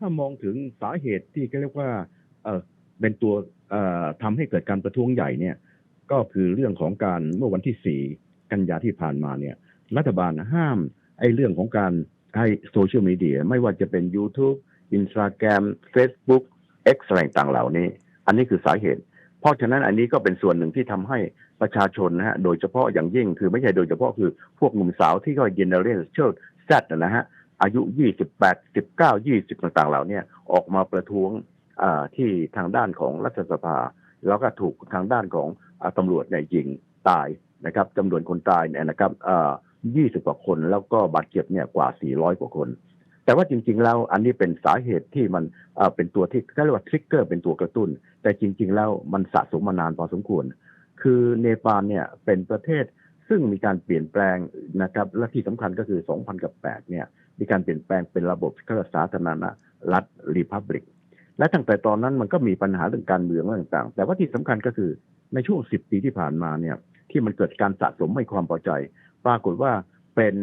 ถ้ามองถึงสาเหตุที่เรียกว่า เออเป็นตัวเอ่อทำให้เกิดการประท้วงใหญ่เนี่ย ก็คือเรื่องของการเมื่อวันที่4กันยาที่ผ่านมาเนี่ย รัฐบาลห้ามไอ้เรื่องของการให้โซเชียลมีเดียไม่ว่าจะเป็น YouTube Instagram Facebook X อะไรต่างเหล่านี้ อันนี้คือสาเหตุ เพราะฉะนั้นอันนี้ก็เป็นส่วนหนึ่งที่ทำให้ประชาชนนะฮะ โดยเฉพาะอย่างยิ่งคือไม่ใช่โดยเฉพาะคือพวกหนุ่มสาวที่ก็เจเนเรชั่นแซดนะฮะ อายุ 28 19 20 ต่างๆ เหล่านี้ออกมาประท้วงที่ทางด้านของรัฐสภา แล้วก็ถูกทางด้านของอตำรวจเนี่ยยิงตายนะครับจำนวนคนตายเนี่ยนะครับอ่า20 กว่าคนแล้วก็บาดเจ็บเนี่ยกว่า 400 กว่าคน แต่ว่าจริง ๆ แล้วอันนี้เป็นสาเหตุที่มันเป็นตัวที่เรียกว่าทริกเกอร์เป็นตัวกระตุ้น แต่จริง ๆ แล้วมันสะสมมานานพอสมควร คือเนปาลเนี่ยเป็นประเทศซึ่งมีการเปลี่ยนแปลงนะครับและที่สำคัญก็คือ 2008 เนี่ย มีการเปลี่ยนแปลงเป็นระบบข้าราชสาธารณรัฐรีพับลิกและตั้งแต่ตอนนั้นมันก็มีปัญหาเรื่องการเมืองต่างๆ แต่ว่าที่สำคัญก็คือในช่วง10ปีที่ผ่านมาเนี่ยที่มันเกิดการสะสมไม่ความพอใจ ปรากฏว่าเป็น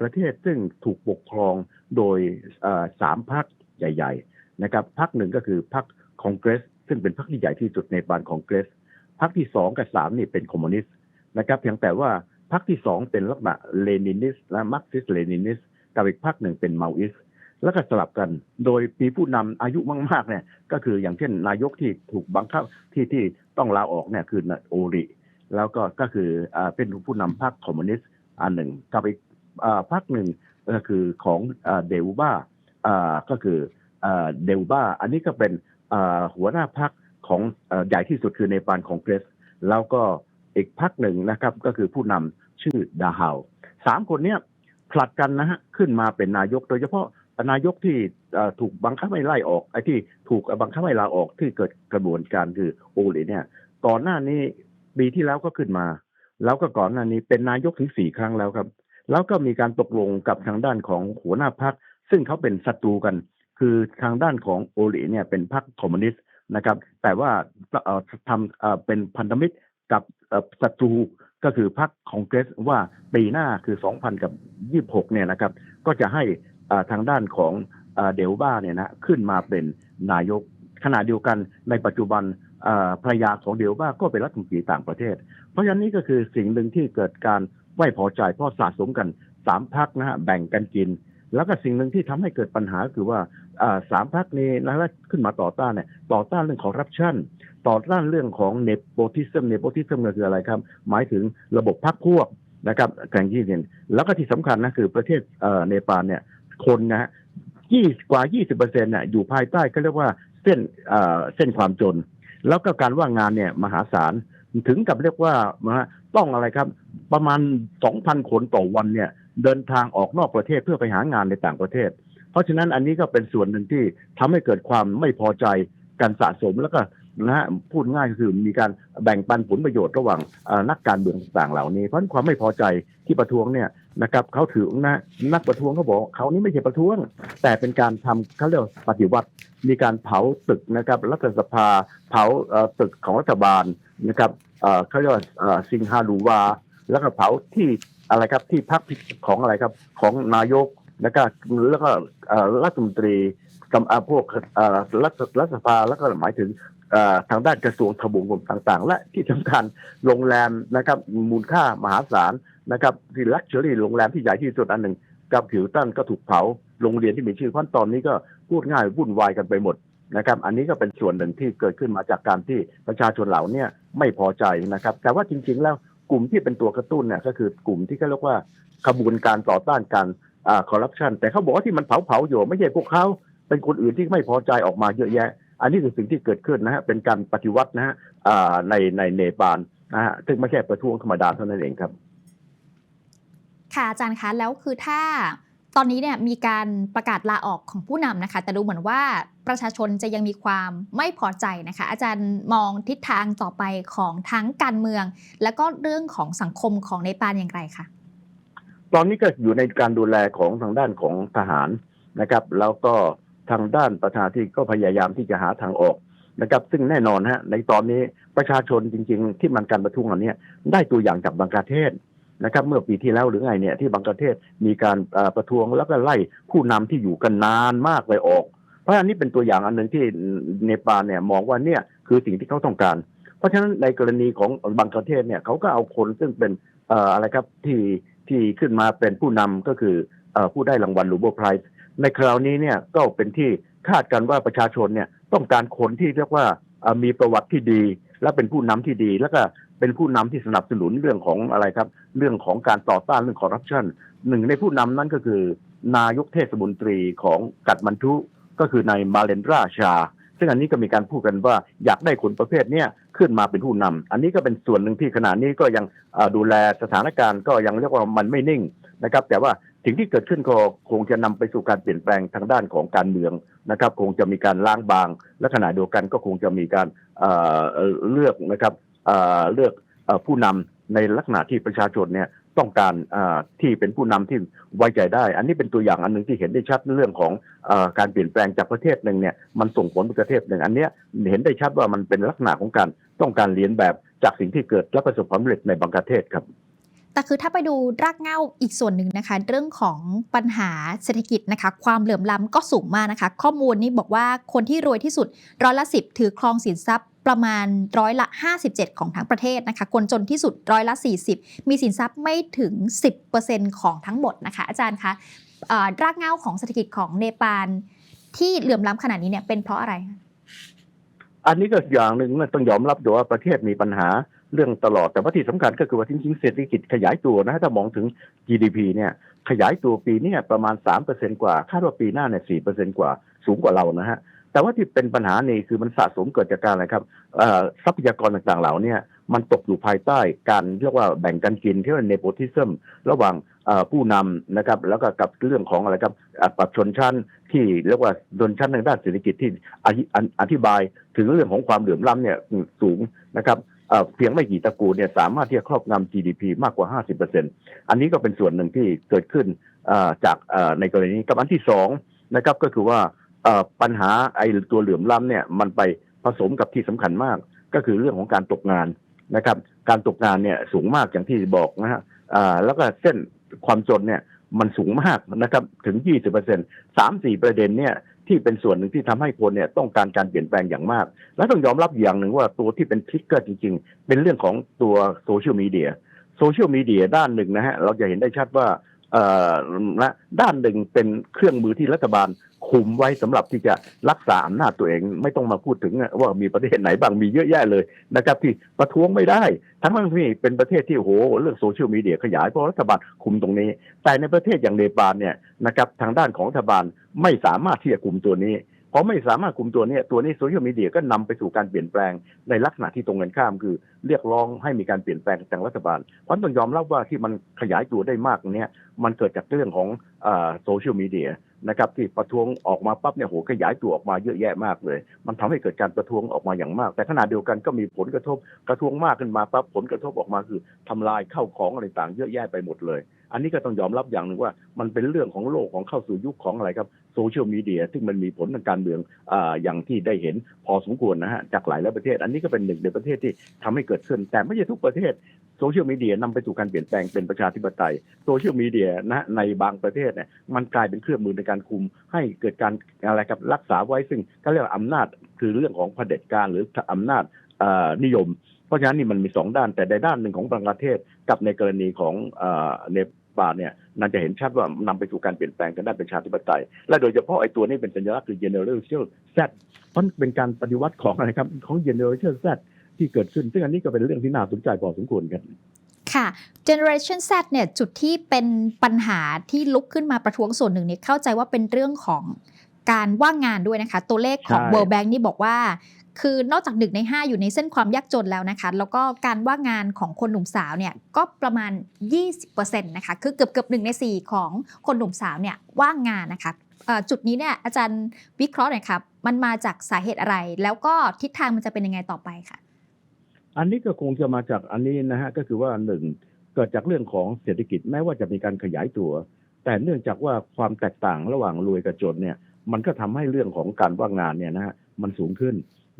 ประเทศซึ่งถูกปกครองโดยสามพรรคใหญ่ ๆ นะครับพรรคหนึ่งก็คือพรรคคองเกรส ซึ่งเป็นพรรคที่ใหญ่ที่สุดในบานคองเกรสพรรคที่สองกับสามนี่เป็นคอมมิวนิสต์นะครับเพียงแต่ว่าพรรคที่สองเป็นลักษณะเลนินิสและมาร์กซิสเลนินิส กับอีกพรรคหนึ่งเป็นเมาอิสแล้วก็สลับกัน โดยมีผู้นำอายุมากๆเนี่ย ก็คืออย่างเช่นนายกที่ถูกบังคับที่ที่ต้องลาออกเนี่ยคือโอริ แล้วก็ก็คืออเป็นผู้นำพรรคคอมมิวนิสต์อันหนึ่งกับอีกพรรคหนึ่งก็คือของเดลบ้าก็คือเดลบ้าอันนี้ก็เป็นหัวหน้าพรรคของอใหญ่ที่สุดคือในปานคองเกรส แล้วก็อีกพรรคหนึ่งนะครับก็คือผู้นำชื่อดาฮาวสามคนเนี้ย ผลัดกันนะฮะขึ้นมาเป็นนายก โดยเฉพาะนายกที่ถูกบังคับให้ไล่ออกไอ้ที่ถูกบังคับให้ลาออกที่เกิดกระบวนการคือโอเลเนี่ยก่อนหน้านี้ปีที่แล้วก็ขึ้นมา แล้วก็ก่อนหน้านี้เป็นนายกถึงสี่ครั้งแล้วครับ แล้วก็มีการตกลงกับทางด้านของหัวหน้าพรรคซึ่งเขาเป็นศัตรูกัน คือทางด้านของโอเลเนี่ยเป็นพรรคคอมมิวนิสต์นะครับ แต่ว่าทำเป็นพันธมิตรกับศัตรู ก็คือพรรคคองเกรสว่าปีหน้าคือ 2000 กับ 26 เนี่ยนะครับ ก็จะให้อ่อทางด้านของเดลบ้าเนี่ยนะขึ้นมาเป็นนายกขณะเดียวกันในปัจจุบันอ่อภรรยาของเดลบ้าก็เป็นรัฐมนตรีต่างประเทศ เพราะฉะนั้นนี่ก็คือสิ่งหนึ่งที่เกิดการไม่พอใจเพราะสะสมกันสามพักนะฮะแบ่งกันกิน แล้วก็สิ่งหนึ่งที่ทำให้เกิดปัญหาคือว่า สามพักนี้นะแล้วขึ้นมาต่อต้านเนี่ยต่อต้านเรื่องของรับชั่น ต่อต้านเรื่องของเนโปติซึมเนโปติซึมก็คืออะไรครับ หมายถึงระบบพักพวกนะครับแข่งที่เนี่ยแล้วก็ที่สำคัญนะคือประเทศเนปาลเนี่ยคนนะฮะยี่กว่า 20เปอร์เซ็นต์น่ะอยู่ภายใต้ก็เรียกว่าเส้นเอ่อเส้นความจน แล้วก็การว่างงานเนี่ยมหาศาลถึงกับเรียกว่าต้องอะไรครับ ประมาณ 2,000 คนต่อวันเนี่ย เดินทางออกนอกประเทศเพื่อไปหางานในต่างประเทศ เพราะฉะนั้นอันนี้ก็เป็นส่วนหนึ่งที่ทำให้เกิดความไม่พอใจการสะสมแล้วก็นะฮะพูดง่ายก็คือมีการแบ่งปันผลประโยชน์ระหว่างนักการเมืองต่างๆเหล่านี้เพราะความไม่พอใจที่ประท้วงเนี่ยนะครับเขาถือนะนักประท้วงเขาบอกเขานี่ไม่ใช่ประท้วง แต่เป็นการทำเขาเรียกว่าปฏิวัติ มีการเผาตึกนะครับรัฐสภาเผาตึกของรัฐบาลนะครับเขาเรียกว่าเอ่อซิงฮารูวา แล้วก็เผาที่อะไรครับที่พักของอะไรครับของนายก แล้วก็แล้วก็รัฐมนตรีกับอ่าพวกรัฐรัฐสภาแล้วก็หมายถึงทางด้านกระทรวงทบวงกรมต่างๆ และที่สำคัญโรงแรมนะครับมูลค่ามหาศาลนะครับที่ลักชัวรี่โรงแรมที่ใหญ่ที่สุดอันหนึ่งกับผิวตันก็ถูกเผาโรงเรียนที่มีชื่อเพราะตอนนี้ก็พูดง่ายวุ่นวายกันไปหมดนะครับ อันนี้ก็เป็นส่วนหนึ่งที่เกิดขึ้นมาจากการที่ประชาชนเหล่านี้ไม่พอใจนะครับ แต่ว่าจริง ๆ แล้วกลุ่มที่เป็นตัวกระตุ้นเนี่ยก็คือกลุ่มที่เขาเรียกว่าขบวนการต่อต้านการ คอร์รัปชันแต่เขาบอกว่าที่มันเผาเผาอยู่ไม่ใช่พวกเขาเป็นคนอื่นที่ไม่พอใจออกมาเยอะแยะ อันนี้คือสิ่งที่เกิดขึ้นนะฮะเป็นการปฏิวัตินะฮะอ่าในในเนปาลนะฮะซึ่งไม่ใช่ประท้วงธรรมดาเท่านั้นเองครับ ค่ะอาจารย์คะแล้วคือถ้าตอนนี้เนี่ยมีการประกาศลาออกของผู้นำนะคะ แต่ดูเหมือนว่าประชาชนจะยังมีความไม่พอใจนะคะ อาจารย์มองทิศทางต่อไปของทั้งการเมือง แล้วก็เรื่องของสังคมของในปานอย่างไรคะ ตอนนี้ก็อยู่ในการดูแลของทางด้านของทหารนะครับ แล้วก็ทางด้านประชาธิก็พยายามที่จะหาทางออกนะครับ ซึ่งแน่นอนฮะในตอนนี้ประชาชนจริง ๆ ที่มันการประท้วงอันนี้ได้ตัวอย่างจากบังกลาเทศนะครับเมื่อปีที่แล้วหรือไงเนี่ยที่บังกลาเทศมีการประท้วงแล้วก็ไล่ผู้นำที่อยู่กันนานมากไปออก เพราะอันนี้เป็นตัวอย่างอันหนึ่งที่เนปาลเนี่ยมองว่าเนี่ยคือสิ่งที่เขาต้องการ เพราะฉะนั้นในกรณีของบางประเทศเนี่ยเขาก็เอาคนซึ่งเป็นอะไรครับที่ ที่ขึ้นมาเป็นผู้นำก็คือผู้ได้รางวัล Nobel Prize ในคราวนี้เนี่ยก็เป็นที่คาดกันว่าประชาชนเนี่ยต้องการคนที่เรียกว่ามีประวัติที่ดี และเป็นผู้นำที่ดี แล้วก็เป็นผู้นำที่สนับสนุนเรื่องของอะไรครับ เรื่องของการต่อต้านเรื่องคอร์รัปชันหนึ่งในผู้นำนั้นก็คือ นายกเทศมนตรีของกัดมันทุก็คือนายมาเลนราชา ซึ่งอันนี้ก็มีการพูดกันว่าอยากได้คนประเภทเนี้ย ขึ้นมาเป็นผู้นำอันนี้ก็เป็นส่วนหนึ่งที่ขณะนี้ก็ยังดูแลสถานการณ์ก็ยังเรียกว่ามันไม่นิ่งนะครับ แต่ว่าสิ่งที่เกิดขึ้นก็คงจะนำไปสู่การเปลี่ยนแปลงทางด้านของการเมืองนะครับ คงจะมีการล้างบาง และขณะเดียวกันก็คงจะมีการเเลือกนะครับเเลือกผู้นำในลักษณะที่ประชาชนเนี่ยต้องการที่เป็นผู้นำที่ไว้ใจได้ อันนี้เป็นตัวอย่างอันหนึ่งที่เห็นได้ชัดเรื่องของเอ่อการเปลี่ยนแปลงจากประเทศหนึ่งเนี่ยมันส่งผลไปประเทศหนึ่งอันเนี้ยเห็นได้ชัดว่ามันเป็นลักษณะของการ ต้องการเรียนแบบจากสิ่งที่เกิดและประสบความสำเร็จในบางประเทศครับ แต่คือถ้าไปดูรากเหง้าอีกส่วนหนึ่งนะคะ เรื่องของปัญหาเศรษฐกิจนะคะ ความเหลื่อมล้ำก็สูงมากนะคะ ข้อมูลนี้บอกว่าคนที่รวยที่สุดร้อยละสิบถือครองสินทรัพย์ประมาณร้อยละ 57 ของทั้งประเทศนะคะ คนจนที่สุดร้อยละ 40 มีสินทรัพย์ไม่ถึง 10%ของทั้งหมดนะคะ อาจารย์คะรากเหง้าของเศรษฐกิจของเนปาลที่เหลื่อมล้ำขนาดนี้เนี่ยเป็นเพราะอะไรคะ อันนี้ก็อย่างหนึ่งนะต้องยอมรับอยู่ว่าประเทศมีปัญหาเรื่องตลอดแต่ว่าที่สำคัญก็คือว่าจริงๆเศรษฐกิจขยายตัวนะถ้ามองถึง GDP เนี่ยขยายตัวปีนี้ประมาณ3%กว่าคาดว่าปีหน้าเนี่ย4%กว่าสูงกว่าเรานะฮะ แต่ว่าที่เป็นปัญหานี่คือมันสะสมเกิดจากการอะไรครับทรัพยากรต่างๆเหล่านี้มันตกอยู่ภายใต้การเรียกว่าแบ่งกันกินที่เรียกว่า nepotism ระหว่างผู้นำนะครับ แล้วก็กับเรื่องของอะไรครับปรับชนชั้นที่เรียกว่าชนชั้นทางด้านเศรษฐกิจที่อธิบายถึงเรื่องของความเหลื่อมล้ำเนี่ยสูงนะครับเพียงไม่กี่ตระกูลเนี่ยสามารถที่จะครอบงำ GDP มากกว่า 50%อันนี้ก็เป็นส่วนหนึ่งที่เกิดขึ้นจากในกรณีนี้กับอันที่สองนะครับก็คือว่า ปัญหาไอ้ตัวเหลื่อมล้ำเนี่ยมันไปผสมกับที่สำคัญมาก ก็คือเรื่องของการตกงานนะครับ การตกงานเนี่ยสูงมากอย่างที่บอกนะฮะแล้วก็เส้นความจนเนี่ยมันสูงมากนะครับถึง 20เปอร์เซ็นต์สามสี่ประเด็นเนี่ยที่เป็นส่วนหนึ่งที่ทำให้คนเนี่ยต้องการการเปลี่ยนแปลงอย่างมาก และต้องยอมรับอย่างหนึ่งว่าตัวที่เป็นทริกเกอร์จริง ๆ เป็นเรื่องของตัวโซเชียลมีเดียโซเชียลมีเดียด้านหนึ่งนะฮะเราจะเห็นได้ชัดว่า ด้านหนึ่งเป็นเครื่องมือที่รัฐบาลคุมไว้สำหรับที่จะรักษาอำนาจตัวเองไม่ต้องมาพูดถึงว่ามีประเทศไหนบ้างมีเยอะแยะเลยนะครับ ที่ประท้วงไม่ได้ทั้งทั้งที่เป็นประเทศที่โหเรื่องโซเชียลมีเดียขยายเพราะรัฐบาลคุมตรงนี้ แต่ในประเทศอย่างเนปาลเนี่ยนะครับทางด้านของรัฐบาลไม่สามารถที่จะคุมตัวนี้ พราไม่สามารถคุมตัวเนี้ตัวนี้โซเชียลมีเดียก็นำไปสู่การเปลี่ยนแปลงในลักษณะที่ตรงกันข้าม คือเรียกร้องให้มีการเปลี่ยนแปลงทางรัฐบาลเพราะต้องยอมรับว่าที่มันขยายตัวได้มากเนี้ยมันเกิดจากเรื่องของโซเชียลมีเดียนะครับที่ประท้วงออกมาปั๊บเนี่ยโหขยายตัวออกมาเยอะแยะมากเลย มันทำให้เกิดการประท้วงออกมาอย่างมาก แต่ขณะเดียวกันก็มีผลกระทบกระท้วงมากขึ้นมาปั๊บผลกระทบออกมาคือทำลายเข้าของอะไรต่างเยอะแยะไปหมดเลย อันนี้ก็ต้องยอมรับอย่างหนึ่งว่ามันเป็นเรื่องของโลกของเข้าสู่ยุคของอะไรครับ โซเชียลมีเดียซึ่งมันมีผลทางการเมืองออย่างที่ได้เห็นพอสมควรนะฮะจากหลายหลายประเทศ อันนี้ก็เป็นหนึ่งในประเทศที่ทำให้เกิดขึ้น แต่ไม่ใช่ทุกประเทศโซเชียลมีเดียนำไปสู่การเปลี่ยนแปลงเป็นประชาธิปไตยโซเชียลมีเดียนะในบางประเทศเนี่ยมันกลายเป็นเครื่องมือในการคุม ให้เกิดการอะไรกับรักษาไว้ซึ่งก็เรียกว่าอำนาจคือเรื่องของเผด็จการหรืออำนาจนิยม เพราะฉะนั้นนี่มันมีสองด้านแต่ในด้านหนึ่งของบางประเทศกับในกรณีของอ่อเน ปาลเนี่ยน่าจะเห็นชัดว่านำไปสู่การเปลี่ยนแปลงกันด้านประชาธิปไตย และโดยเฉพาะไอ้ตัวนี้เป็นสัญลักษณ์คือ generation Z เพราะมันเป็นการปฏิวัติของอะไรครับของ generation Z ที่เกิดขึ้น ซึ่งอันนี้ก็เป็นเรื่องที่น่าสนใจพอสมควรครับค่ะ Generation Z เนี่ยจุดที่เป็นปัญหาที่ลุกขึ้นมาประท้วงส่วนหนึ่งเนี่ยเข้าใจว่าเป็นเรื่องของการว่างงานด้วยนะคะ ตัวเลขของใช่ World Bank นี่บอกว่า คือนอกจากหนึ่งใน 5 อยู่ในเส้นความยากจนแล้วนะคะ แล้วก็การว่างงานของคนหนุ่มสาวเนี่ยก็ประมาณ 20%นะคะ คือเกือบเกือบหนึ่งใน 4 ของคนหนุ่มสาวเนี่ยว่างงานนะคะจุดนี้เนี่ยอาจารย์วิเคราะห์หน่อยครับ มันมาจากสาเหตุอะไร แล้วก็ทิศทางมันจะเป็นยังไงต่อไปค่ะ อันนี้ก็คงจะมาจากอันนี้นะฮะก็คือว่าหนึ่งเกิดจากเรื่องของเศรษฐกิจแม้ว่าจะมีการขยายตัว แต่เนื่องจากว่าความแตกต่างระหว่างรวยกับจนเนี่ย มันก็ทำให้เรื่องของการว่างงานเนี่ยนะฮะมันสูงขึ้น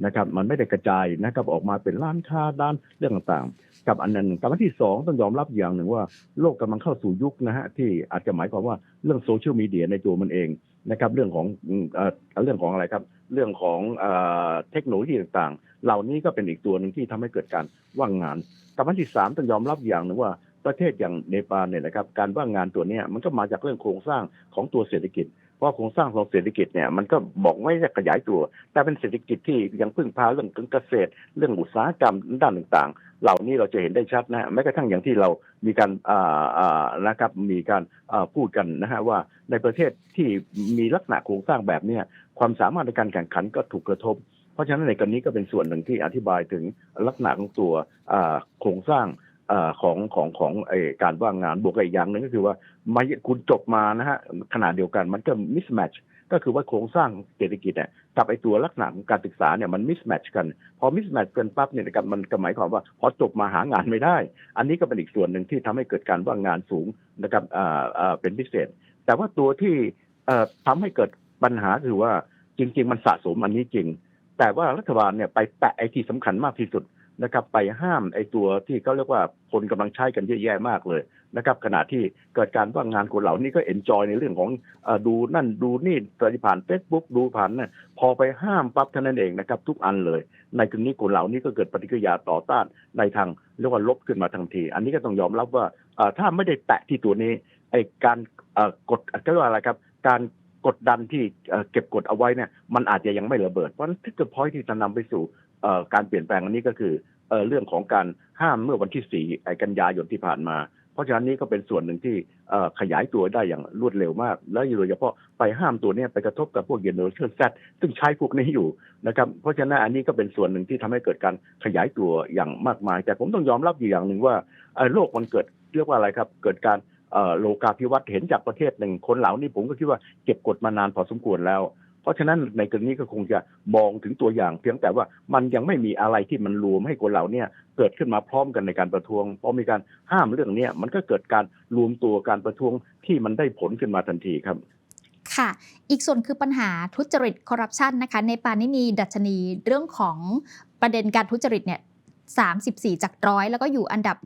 นะครับมันไม่ได้กระจายนะครับออกมาเป็นร้านค้าด้านเรื่องต่างๆ กับอันนั้นกับอันที่สองต้องยอมรับอย่างหนึ่งว่าโลกกำลังเข้าสู่ยุคนะฮะที่อาจจะหมายความว่าเรื่องโซเชียลมีเดียในตัวมันเองนะครับเรื่องของเอ่อเรื่องของอะไรครับ เรื่องของเอ่อเทคโนโลยีต่างๆ เหล่านี้ก็เป็นอีกตัวหนึ่งที่ทำให้เกิดการว่างงานกับอันที่สามต้องยอมรับอย่างหนึ่งว่าประเทศอย่างเนปาลเนี่ยนะครับการว่างงานตัวนี้มันก็มาจากเรื่องโครงสร้างของตัวเศรษฐกิจ เพราะโครงสร้างของเศรษฐกิจเนี่ยมันก็บอกไม่ได้ขยายตัว แต่เป็นเศรษฐกิจที่ยังพึ่งพาเรื่องเกษตร เรื่องอุตสาหกรรมด้านต่างๆ เหล่านี้เราจะเห็นได้ชัดนะฮะแม้กระทั่งอย่างที่เรามีการอ่าอ่านะครับมีการอ่าพูดกันนะฮะว่าในประเทศที่มีลักษณะโครงสร้างแบบเนี้ยความสามารถในการแข่งขันก็ถูกกระทบ เพราะฉะนั้นในกรณีก็เป็นส่วนหนึ่งที่อธิบายถึงลักษณะของตัวอ่าโครงสร้าง อของของของไอการว่างงานบวกอีกอย่างหนึ่งก็คือว่ามาคุณจบมานะฮะขนาดเดียวกันมันก็มิสแมทชก็คือว่าโครงสร้างเศรษฐกิจเนี่ยกับไอตัวลักษณะของการศึกษาเนี่ยมันมิสแมทชกัน พอมิสแมทชกันปั๊บเนี่ยนะครับมันก็หมายความว่าพอจบมาหางานไม่ได้ อันนี้ก็เป็นอีกส่วนหนึ่งที่ทำให้เกิดการว่างงานสูงนะครับอ่าอ่าเป็นพิเศษ แต่ว่าตัวที่เอ่อทำให้เกิดปัญหาคือว่าจริง ๆ มันสะสมอันนี้จริง แต่ว่ารัฐบาลเนี่ยไปแตะไอที่สำคัญมากที่สุด นะครับไปห้ามไอ้ตัวที่เขาเรียกว่าคนกำลังใช้กันเยอะแยะมากเลยนะครับขณะที่เกิดการว่างงานคนเหล่านี้ก็เอนจอยในเรื่องของอดูนั่นดูนี่ตอที่ผ่าน Facebook ดูผ่านนั่นพอไปห้ามปั๊บเท่านั้นเองนะครับทุกอันเลย ในกรณีคนเหล่านี้ก็เกิดปฏิกิริยาต่อต้านในทางเรียกว่าลบขึ้นมาทันที อันนี้ก็ต้องยอมรับว่าถ้าไม่ได้แตะที่ตัวนี้ไอ้การกดก็เรียกว่าอะไรครับ การกดดันที่เก็บกดเอาไว้เนี่ยมันอาจจะยังไม่ระเบิด เพราะนั้นที่จะพอยที่จะนำไปสู่ การเปลี่ยนแปลงอันนี้ก็คือเรื่องของการห้ามเมื่อวันที่4กันยายนที่ผ่านมา เพราะฉะนั้นนี่ก็เป็นส่วนหนึ่งที่ขยายตัวได้อย่างรวดเร็วมาก และโดยเฉพาะไปห้ามตัวนี้ไปกระทบกับพวกเยนเนอเรชันแซซึ่งใช้พวกนี้อยู่นะครับ เพราะฉะนั้นอันนี้ก็เป็นส่วนหนึ่งที่ทำให้เกิดการขยายตัวอย่างมากมาย แต่ผมต้องยอมรับอยู่อย่างหนึ่งว่าโลกมันเกิดเรียกว่าอะไรครับ เกิดการโลกาภิวัตน์เห็นจากประเทศหนึ่งคนเหล่านี้ผมก็คิดว่าเก็บกดมานานพอสมควรแล้ว เพราะฉะนั้นในกรณีก็คงจะมองถึงตัวอย่าง เพียงแต่ว่ามันยังไม่มีอะไรที่มันรวมให้คนเหล่านี้เกิดขึ้นมาพร้อมกันในการประท้วงพอมีการห้ามเรื่องเนี้มันก็เกิดการรวมตัวการประท้วงที่มันได้ผลขึ้นมาทันทีครับค่ะ อีกส่วนคือปัญหาทุจริตคอร์รัปชันนะคะ ในปานนี่มีดัชนีเรื่องของประเด็นการทุจริตเนี่ย34 จากร้อยแล้วก็อยู่อันดับ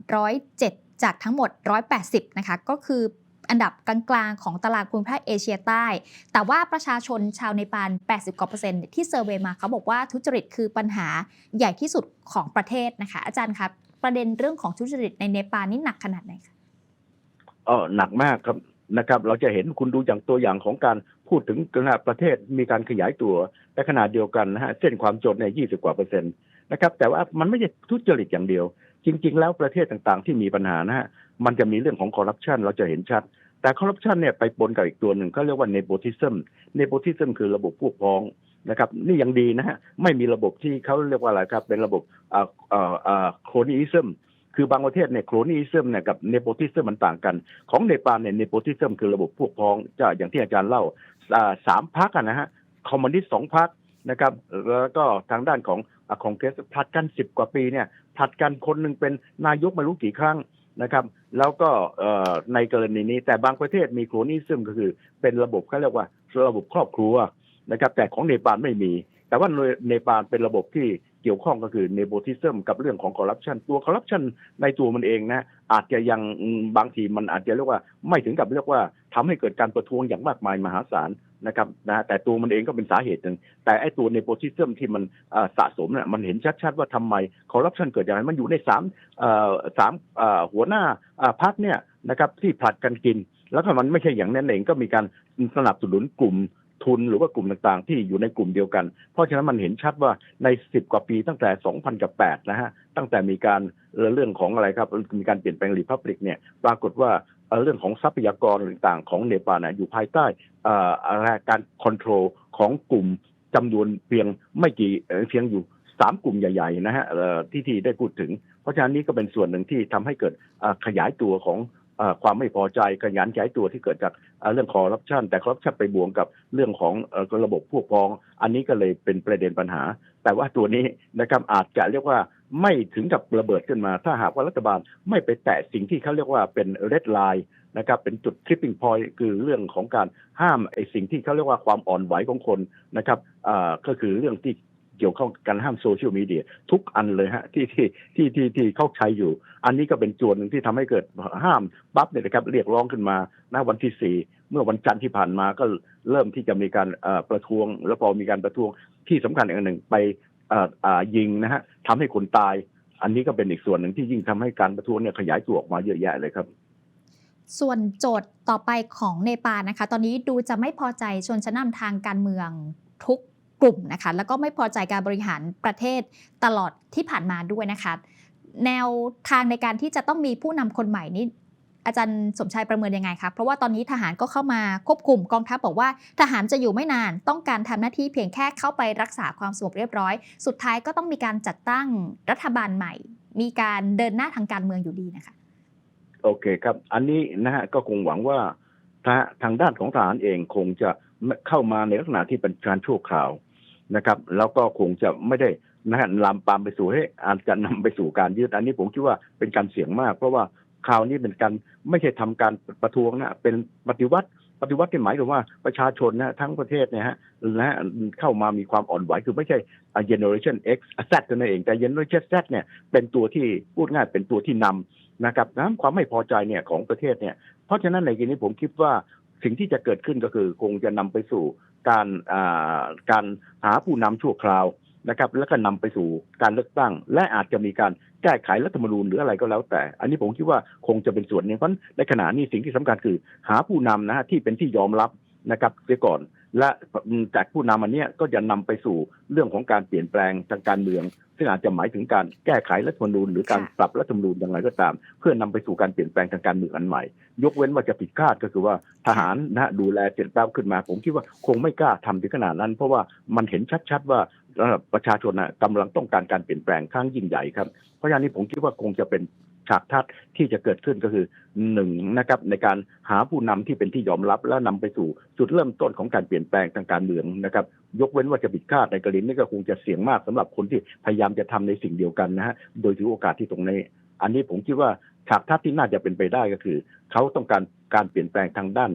107 จากทั้งหมด 180 นะคะ ก็คือ อันดับกลางๆ ของตลาดภูมิภาคเอเชียใต้ แต่ว่าประชาชนชาวเนปาล 80กว่าเปอร์เซ็นต์ที่เซอร์เวยมาเขาบอกว่าทุจริตคือปัญหาใหญ่ที่สุดของประเทศนะคะ อาจารย์ครับประเด็นเรื่องของทุจริตในเนปาลนี่หนักขนาดไหนคะเออหนักมากครับนะครับ เราจะเห็นคุณดูอย่างตัวอย่างของการพูดถึงขนาดประเทศมีการขยายตัวแต่ขนาดเดียวกันนะฮะเส้นความจนเนี่ยยี่สิบกว่าเปอร์เซ็นต์นะครับ แต่ว่ามันไม่ใช่ทุจริตอย่างเดียว จริง ๆ แล้วประเทศต่างๆ ที่มีปัญหานะฮะมันจะมีเรื่องของคอร์รัปชันเราจะเห็นชัด แต่คอร์รัปชันเนี่ยไปปนกับอีกตัวหนึ่งเขาเรียกว่าเนโปทิซึมเนโปทิซึมคือระบบพวกพ้องนะครับนี่ยังดีนะฮะไม่มีระบบที่เขาเรียกว่าอะไรครับ เป็นระบบอ่าอ่าอ่าโครนิซึมคือบางประเทศเนี่ยโครนิซึมเนี่ยกับเนโปทิซึมมันต่างกัน ของเนปาลเนี่ยเนโปทิซึมคือระบบพวกพ้องจะอย่างที่อาจารย์เล่าอ่าสามพักนะฮะคอมมิวนิสต์สองพักนะครับแล้วก็ทางด้านของของเกสผลัดกันสิบกว่าปีเนี่ยผลัดกันคนหนึ่งเป็นนายกไม่รู้กี่ครั้ง นะครับ แล้วก็ในกรณีนี้แต่บางประเทศมีโครนิซึมก็คือเป็นระบบเขาเรียกว่าระบบครอบครัวนะครับ แต่ของเนปาลไม่มี แต่ว่าเนปาลเป็นระบบที่ เกี่ยวข้องก็คือเนโ o ทิซึมกับเรื่องของคอร์รัปชันตัวคอร์รัปชันในตัวมันเองนะอาจจะยังบางทีมันอาจจะเรียกว่าไม่ถึงกับเรียกว่าทำให้เกิดการประท้วงอย่างมากมายมหาศาลนะครับนะแต่ตัวมันเองก็เป็นสาเหตุหนึ่งแต่ไอ้ตัวเนโ o ทิซึมที่มันสะสมเนี่ยมันเห็นชัดๆว่าทำไมคอร์รัปชันเกิดอย่างไรมันอยู่ในสามสามหัวหน้าอ่าพักเนี่ยนะครับที่ผลัดกันกิน แล้วก็มันไม่ใช่อย่างนั้นเองก็มีการสนับสนุนกลุ่ม ทุนหรือว่ากลุ่มต่างๆ ที่อยู่ในกลุ่มเดียวกัน เพราะฉะนั้นมันเห็นชัดว่าใน 10 กว่าปีตั้งแต่ 2008 นะฮะ ตั้งแต่มีการเรื่องของอะไรครับ มีการเปลี่ยนแปลงรีพับลิกเนี่ย ปรากฏว่าเรื่องของทรัพยากรต่างๆ ของเนปาลนะอยู่ภายใต้อ่ออะไรการคอนโทรลของกลุ่มจำนวนเพียงไม่กี่เพียงอยู่3กลุ่มใหญ่ๆนะฮะที่ที่ได้พูดถึง เพราะฉะนั้นนี่ก็เป็นส่วนหนึ่งที่ทำให้เกิดขยายตัวของความไม่พอใจขยันขยายตัวที่เกิดจาก เรื่องคอร์รัปชันแต่คอร์รัปชันไปบวกกับเรื่องของระบบพวกพ้อง อันนี้ก็เลยเป็นประเด็นปัญหา แต่ว่าตัวนี้นะครับอาจจะเรียกว่าไม่ถึงกับระเบิดขึ้นมา ถ้าหากว่ารัฐบาลไม่ไปแตะสิ่งที่เขาเรียกว่าเป็นเรดไลน์นะครับเป็นจุด tripping point คือเรื่องของการห้ามไอ้สิ่งที่เขาเรียกว่าความอ่อนไหวของคนนะครับอ่าก็คือเรื่องที่ เกี่ยวข้องกับการห้ามโซเชียลมีเดียทุกอันเลยฮะที่ที่ที่ที่ที่เขาใช้อยู่ อันนี้ก็เป็นส่วนหนึ่งที่ทำให้เกิดห้ามปั๊บเนี่ยนะครับเรียกร้องขึ้นมาณวันที่สี่เมื่อวันจันทร์ที่ผ่านมาก็เริ่มที่จะมีการประท้วง แล้วพอมีการประท้วงที่สำคัญอีกหนึ่งไปยิงนะฮะทำให้คนตาย อันนี้ก็เป็นอีกส่วนหนึ่งที่ยิ่งทำให้การประท้วงเนี่ยขยายตัวออกมาเยอะแยะเลยครับส่วนโจทย์ต่อไปของเนปาลนะคะ ตอนนี้ดูจะไม่พอใจชนชั้นนำทางการเมืองทุก กลุ่มนะคะแล้วก็ไม่พอใจการบริหารประเทศตลอดที่ผ่านมาด้วยนะคะแนวทางในการที่จะต้องมีผู้นำคนใหม่นี้อาจารย์สมชายประเมินยังไงคะ เพราะว่าตอนนี้ทหารก็เข้ามาควบคุมกองทัพบอกว่าทหารจะอยู่ไม่นานต้องการทำหน้าที่เพียงแค่เข้าไปรักษาความสงบเรียบร้อย สุดท้ายก็ต้องมีการจัดตั้งรัฐบาลใหม่ มีการเดินหน้าทางการเมืองอยู่ดีนะคะ โอเคครับ อันนี้นะฮะก็คงหวังว่าทาทางด้านของทหารเองคงจะเข้ามาในลักษณะที่เป็นการชั่วคราว นะครับ แล้วก็คงจะไม่ได้นะฮะลามปามไปสู่ให้อาจจะนำไปสู่การยึดอันนี้ผมคิดว่าเป็นการเสี่ยงมาก เพราะว่าคราวนี้เป็นการไม่ใช่ทำการประท้วงนะเป็นปฏิวัติปฏิวัติที่หมายถึงว่าประชาชนนะทั้งประเทศเนี่ยฮะนะฮะเข้ามามีความอ่อนไหวคือไม่ใช่ generation X Z ตัวนั่นเองแต่ generation Z เนี่ยเป็นตัวที่พูดง่ายเป็นตัวที่นำนะครับนะความไม่พอใจเนี่ยของประเทศเนี่ยเพราะฉะนั้นในกรณีนี้ผมคิดว่าสิ่งที่จะเกิดขึ้นก็คือคงจะนำไปสู่ การอ่าการหาผู้นำชั่วคราวนะครับ แล้วก็นำไปสู่การเลือกตั้ง และอาจจะมีการแก้ไขรัฐธรรมนูญหรืออะไรก็แล้วแต่ อันนี้ผมคิดว่าคงจะเป็นส่วนหนึ่งเพราะในขณะนี้สิ่งที่สำคัญคือ หาผู้นำนะฮะที่เป็นที่ยอมรับนะครับเสียก่อน และจากผู้นำอันเนี้ยก็จะนำไปสู่เรื่องของการเปลี่ยนแปลงทางการเมือง ซึ่งอาจจะหมายถึงการแก้ไขรัฐธรรมนูญหรือการค่ะปรับรัฐธรรมนูญอย่างไรก็ตาม เพื่อนำไปสู่การเปลี่ยนแปลงทางการเมืองอันใหม่ ยกเว้นว่าจะผิดคาดก็คือว่าทหารนะฮะดูแลเสร็จแล้วขึ้นมา ผมคิดว่าคงไม่กล้าทำถึงขนาดนั้น เพราะว่ามันเห็นชัด ๆ ว่าเอ่อประชาชนนะกำลังต้องการการเปลี่ยนแปลงครั้งยิ่งใหญ่ครับ เพราะฉะนั้นนี่ผมคิดว่าคงจะเป็น ฉากทัดที่จะเกิดขึ้นก็คือหนึ่งนะครับในการหาผู้นำที่เป็นที่ยอมรับ และนำไปสู่จุดเริ่มต้นของการเปลี่ยนแปลงทางการเมืองนะครับ ยกเว้นว่าจะผิดคาดในกรณีนี้ก็คงจะเสี่ยงมากสำหรับคนที่พยายามจะทำในสิ่งเดียวกันนะฮะโดยถือโอกาสที่ตรงนี้ อันนี้ผมคิดว่าฉากทัดที่น่าจะเป็นไปได้ก็คือ เขาต้องการการเปลี่ยนแปลงทางด้าน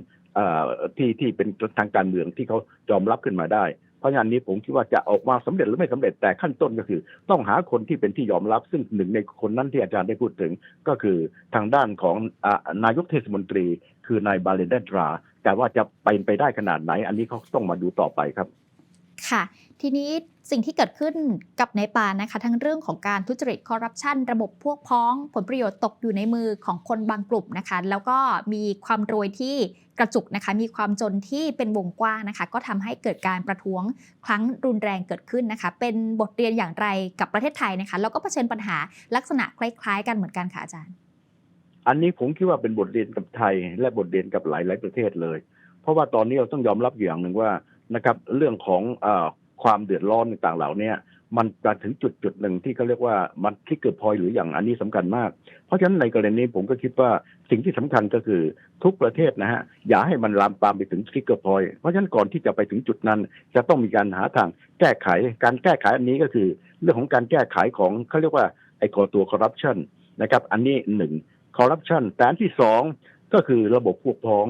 ที่ที่เป็นทางการเมืองที่เขายอมรับขึ้นมาได้ ราะงานนี้ผมคิดว่าจะออกมาสำเร็จหรือไม่สำเร็จแต่ขั้นต้นก็คือ ต้องหาคนที่เป็นที่ยอมรับ ซึ่งหนึ่งในคนนั้นที่อาจารย์ได้พูดถึง ก็คือทางด้านของอนายกเทศมนตรี คือนายบาเลนเดนตรา แต่ว่าจะไปไปได้ขนาดไหน อันนี้เขาต้องมาดูต่อไปครับ ค่ะ ทีนี้สิ่งที่เกิดขึ้นกับในปาลนะคะ ทั้งเรื่องของการทุจริตคอร์รัปชันระบบพวกพ้องผลประโยชน์ตกอยู่ในมือของคนบางกลุ่มนะคะ แล้วก็มีความรวยที่กระจุกนะคะ มีความจนที่เป็นวงกว้างนะคะ ก็ทำให้เกิดการประท้วงครั้งรุนแรงเกิดขึ้นนะคะ เป็นบทเรียนอย่างไรกับประเทศไทยนะคะ แล้วก็เผชิญปัญหาลักษณะคล้าย ๆ กันเหมือนกันค่ะอาจารย์ อันนี้ผมคิดว่าเป็นบทเรียนกับไทย และบทเรียนกับหลายๆประเทศเลย เพราะว่าตอนนี้เราต้องยอมรับอย่างหนึ่งว่า นะครับ เรื่องของอความเดือดร้อนต่างๆเหล่าเนี้ยมันมาถึงจุดจุดหนึ่งที่เขาเรียกว่ามันที่เกิดพลอยหรืออย่างอันนี้สำคัญมาก เพราะฉะนั้นในกรณีนี้ผมก็คิดว่าสิ่งที่สำคัญก็คือทุกประเทศนะฮะอย่าให้มันลามปามไปถึงทริกเกอร์พอยเพราะฉะนั้นก่อนที่จะไปถึงจุดนั้น จะต้องมีการหาทางแก้ไข การแก้ไขอันนี้ก็คือ เรื่องของการแก้ไขของเขาเรียกว่าไอ้ตัวคอร์รัปชันนะครับ อันนี้หนึ่งคอร์รัปชันแต่ที่สองก็คือระบบพวกพ้อง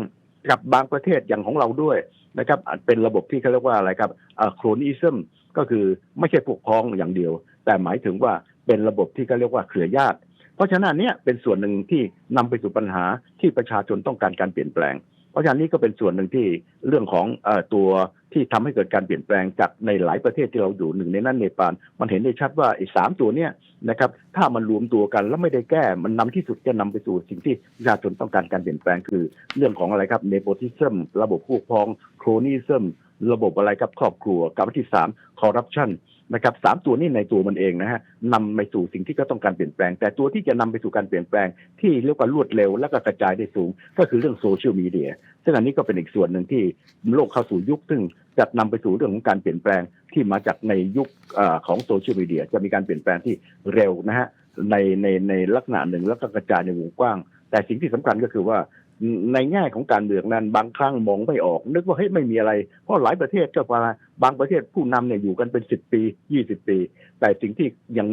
กับบางประเทศอย่างของเราด้วยนะครับอาจเป็นระบบที่เขาเรียกว่าอะไรครับโครนิซึมก็คือไม่ใช่ปกครองอย่างเดียว แต่หมายถึงว่าเป็นระบบที่เขาเรียกว่าเครือญาติ เพราะฉะนั้นเนี่ยเป็นส่วนหนึ่งที่นำไปสู่ปัญหาที่ประชาชนต้องการการเปลี่ยนแปลง เพราะฉะนั้นนี่ก็เป็นส่วนหนึ่งที่เรื่องของอตัวที่ทำให้เกิดการเปลี่ยนแปลงจากในหลายประเทศที่เราอยู่หนึ่งในนั้นเนปาลมันเห็นได้ชัดว่าไอ้สามตัวเนี้ยนะครับถ้ามันรวมตัวกันแล้วไม่ได้แก้มันนำที่สุดจะนำไปสู่สิ่งที่ประชาชนต้องการการเปลี่ยนแปลงคือ เรื่องของอะไรครับเนโปติซึมระบบพวกพ้องโครนิซึมระบบอะไรครับครอบครัวกับที่สามคอร์รัปชัน นะครับสามตัวนี้ในตัวมันเองนะฮะนำไปสู่สิ่งที่ก็ต้องการเปลี่ยนแปลง แต่ตัวที่จะนำไปสู่การเปลี่ยนแปลง ที่เรียกว่ารวดเร็ว และก็กระจายได้สูง ก็คือเรื่องโซเชียลมีเดียซึ่งอันนี้ก็เป็นอีกส่วนหนึ่งที่โลกเข้าสู่ยุคซึ่งจะนำไปสู่เรื่องของการเปลี่ยนแปลงที่มาจากในยุคของโซเชียลมีเดียจะมีการเปลี่ยนแปลงที่เร็วนะฮะในในในลักษณะหนึ่งแล้วก็กระจายในวงกว้าง แต่สิ่งที่สำคัญก็คือว่า ในแง่ของการเมืองนั้นบางครั้งมองไม่ออก นึกว่าเฮ้ยไม่มีอะไร เพราะหลายประเทศก็ว่าบางประเทศผู้นำเนี่ยอยู่กันเป็นสิบปียี่สิบปี แต่สิ่งที่อย่าง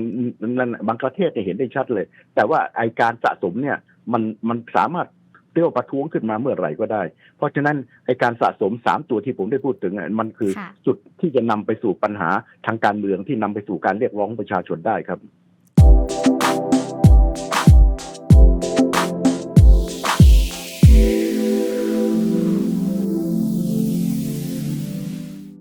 นั้นบางประเทศเนี่ยเห็นได้ชัดเลย แต่ว่าไอการสะสมเนี่ยมันมันสามารถเรียกว่าประท้วงขึ้นมาเมื่อไหร่ก็ได้ เพราะฉะนั้นไอการสะสมสามตัวที่ผมได้พูดถึงอะมันคือค่ะจุดที่จะนำไปสู่ปัญหาทางการเมืองที่นำไปสู่การเรียกร้องประชาชนได้ครับ